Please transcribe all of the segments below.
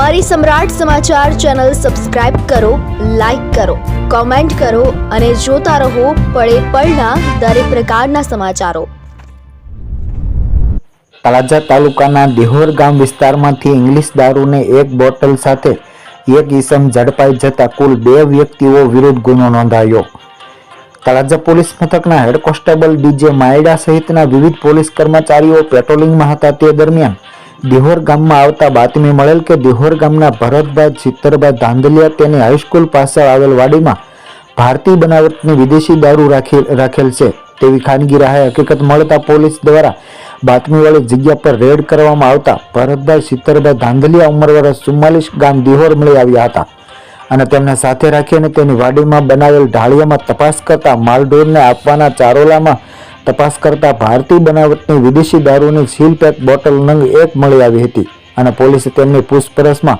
અમારી સમ્રાટ સમાચાર channel subscribe કરો, લાઇક કરો, કોમેન્ટ કરો અને જોતા રહો પળે પળના દરેક પ્રકારના સમાચારો. તળાજા તાલુકાના દેહોર ગામ વિસ્તારમાંથી ઇંગ્લિશ દારૂને એક બોટલ સાથે એક ઈસમ ઝડપાઈ જતા કુલ બે વ્યક્તિઓ વિરુદ્ધ ગુનો નોંધાયો. તળાજા પોલીસ મથકના હેડ કોન્સ્ટેબલ ડીજે માયડા સહિતના વિવિધ પોલીસ કર્મચારીઓ પેટ્રોલિંગમાં હતા તે દરમિયાન દિહોર ગામમાં આવતા બાતમી મળેલ કે દિહોર ગામના ભરતભાઈ, ચિત્તરભાઈ ધાંધલિયા તેની હાઈસ્કૂલ પાસે આવેલ વાડીમાં ભારતીય બનાવટની વિદેશી દારૂ રાખી, રાખેલ છે. તેવી ખાનગી રાહે હકીકત મળતા પોલીસ દ્વારા બાતમીવાળી જગ્યા પર રેડ કરવામાં આવતા ભરતભાઈ સિત્તરભાઈ ધાંધલિયા ઉંમર વર્ષ ચુમ્માલીસ ગામ દિહોર મળી આવ્યા હતા અને તેમને સાથે રાખીને તેની વાડીમાં બનાવેલ ઢાળિયામાં તપાસ કરતા માલઢોરને આપવાના ચારોલામાં તપાસ કરતા ભારતીય બનાવટની વિદેશી દારૂની સીલ પેક બોટલ નંગ એક મળી આવી હતી અને પોલીસે તેમની પૂછપરછમાં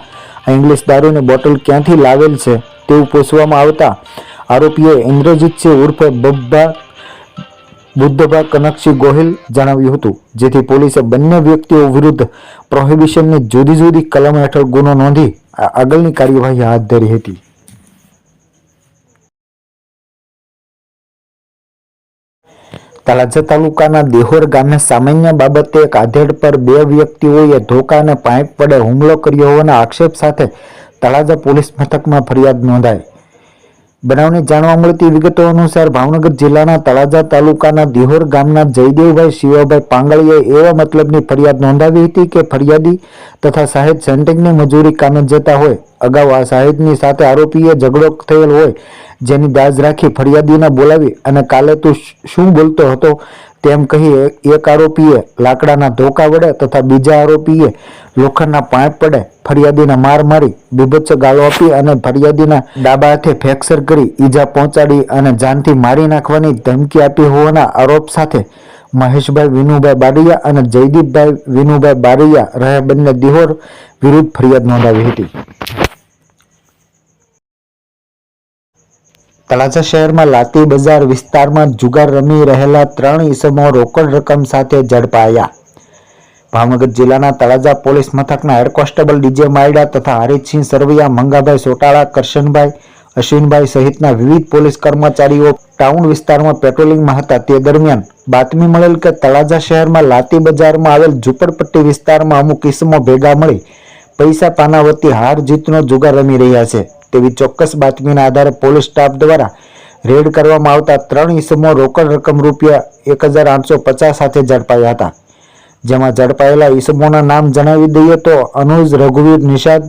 ઇંગ્લિશ દારૂની બોટલ ક્યાંથી લાવેલ છે તેવું પૂછવામાં આવતા આરોપીએ ઇન્દ્રજીતસિંહ ઉર્ફે બબ્બા બુદ્ધભા કનકસિંહ ગોહિલ જણાવ્યું હતું, જેથી પોલીસે બંને વ્યક્તિઓ વિરુદ્ધ પ્રોહિબિશનની જુદી જુદી કલમ હેઠળ ગુનો નોંધી આગળની કાર્યવાહી હાથ ધરી હતી. તળાજા તાલુકાના દેહોર ગામે સામાન્ય બાબતે એક આધેડ પર બે વ્યક્તિઓએ ધોકા અને પાઇપ વડે હુમલો કર્યો હોવાના આક્ષેપ સાથે તળાજા પોલીસ મથકમાં ફરિયાદ નોંધાઈ. બનાવની જાણવા મળતી વિગતો અનુસાર ભાવનગર જિલ્લાના તળાજા તાલુકાના દિહોર ગામના જયદેવભાઈ શિવાભાઈ પાંગળીએ એવા મતલબની ફરિયાદ નોંધાવી હતી કે ફરિયાદી તથા સાહેબ સેન્ટિંગની મજૂરી કામે જતા હોય. અગાઉ આ સાહેબની સાથે આરોપીએ ઝઘડો થયેલ હોય, જેની દાજ રાખી ફરિયાદીને બોલાવી અને કાલે તું શું બોલતો હતો તેમ કહી એક આરોપીએ લાકડાના ધોકા વડે તથા બીજા આરોપીએ લોખંડના પાઇપ વડે ફરિયાદીને માર મારી, બીભત્સ ગાળો આપી અને ફરિયાદીના ડાબા હાથે ફ્રેક્ચર કરી ઈજા પહોંચાડી અને જાનથી મારી નાખવાની ધમકી આપી હોવાના આરોપ સાથે મહેશભાઈ વિનુભાઈ બારૈયા અને જયદીપભાઈ વિનુભાઈ બારૈયા રહે બંને દિહોર વિરુદ્ધ ફરિયાદ નોંધાવી હતી. તળાજા શહેરમાં લાતી બજાર વિસ્તારમાં જુગાર રમી રહેલા ત્રણ ઈસમો રોકડ રકમ સાથે ઝડપાયા. ભાવનગર જિલ્લાના તળાજા પોલીસ મથકના હેડ કોન્સ્ટેબલ ડીજે માયડા તથા હરીતસિંહ સરવૈયા, મંગાભાઈ સોટાળા, કરશનભાઈ અશ્વિનભાઈ સહિતના વિવિધ પોલીસ કર્મચારીઓ ટાઉન વિસ્તારમાં પેટ્રોલિંગમાં હતા. તે દરમિયાન બાતમી મળેલ કે તળાજા શહેરમાં લાતી બજારમાં આવેલ ઝુંપડપટ્ટી વિસ્તારમાં અમુક ઈસમો ભેગા મળી પૈસા પાના વતી હાર જીતનો જુગાર રમી રહ્યા છે. તેવી ચોક્કસ બાતમીના આધારે પોલીસ સ્ટાફ દ્વારા રેડ કરવામાં આવતા ત્રણ ઈસમો રોકડ રકમ રૂપિયા એક હજાર આઠસો પચાસ સાથે ઝડપાયા હતા. જેમાં ઝડપાયેલા ઈસમોના નામ જણાવી દઈએ તો અનુજ, રઘુવીર નિષાદ,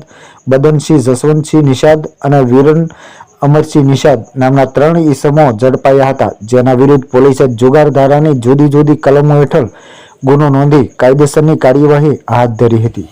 બદનસિંહ જસવંતસિંહ નિષાદ અને વીરન અમરસિંહ નિષાદ નામના ત્રણ ઈસમો ઝડપાયા હતા. જેના વિરુદ્ધ પોલીસે જુગાર ધારાની જુદી જુદી કલમો હેઠળ ગુનો નોંધી કાયદેસરની કાર્યવાહી હાથ ધરી હતી.